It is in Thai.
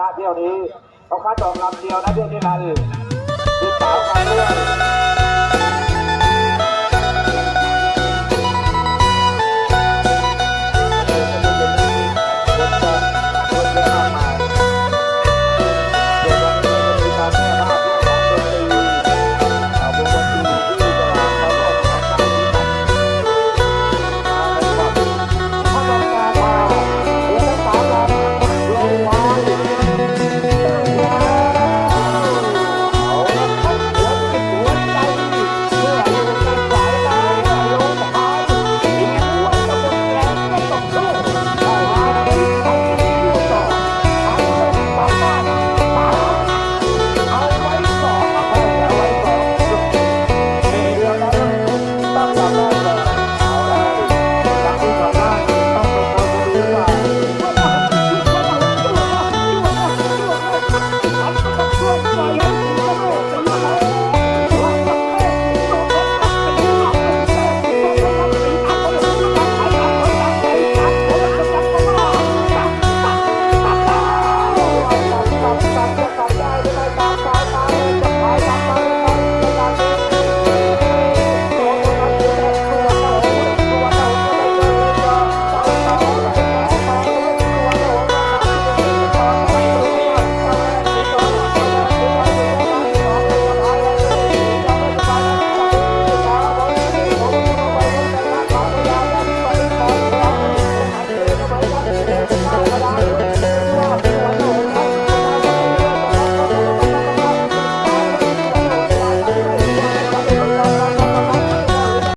นะเที่ยวนี้เขาคัดอองลำเดียวนะเที่ยวนี้นันพี่สาวกันเรื่อง Thank you.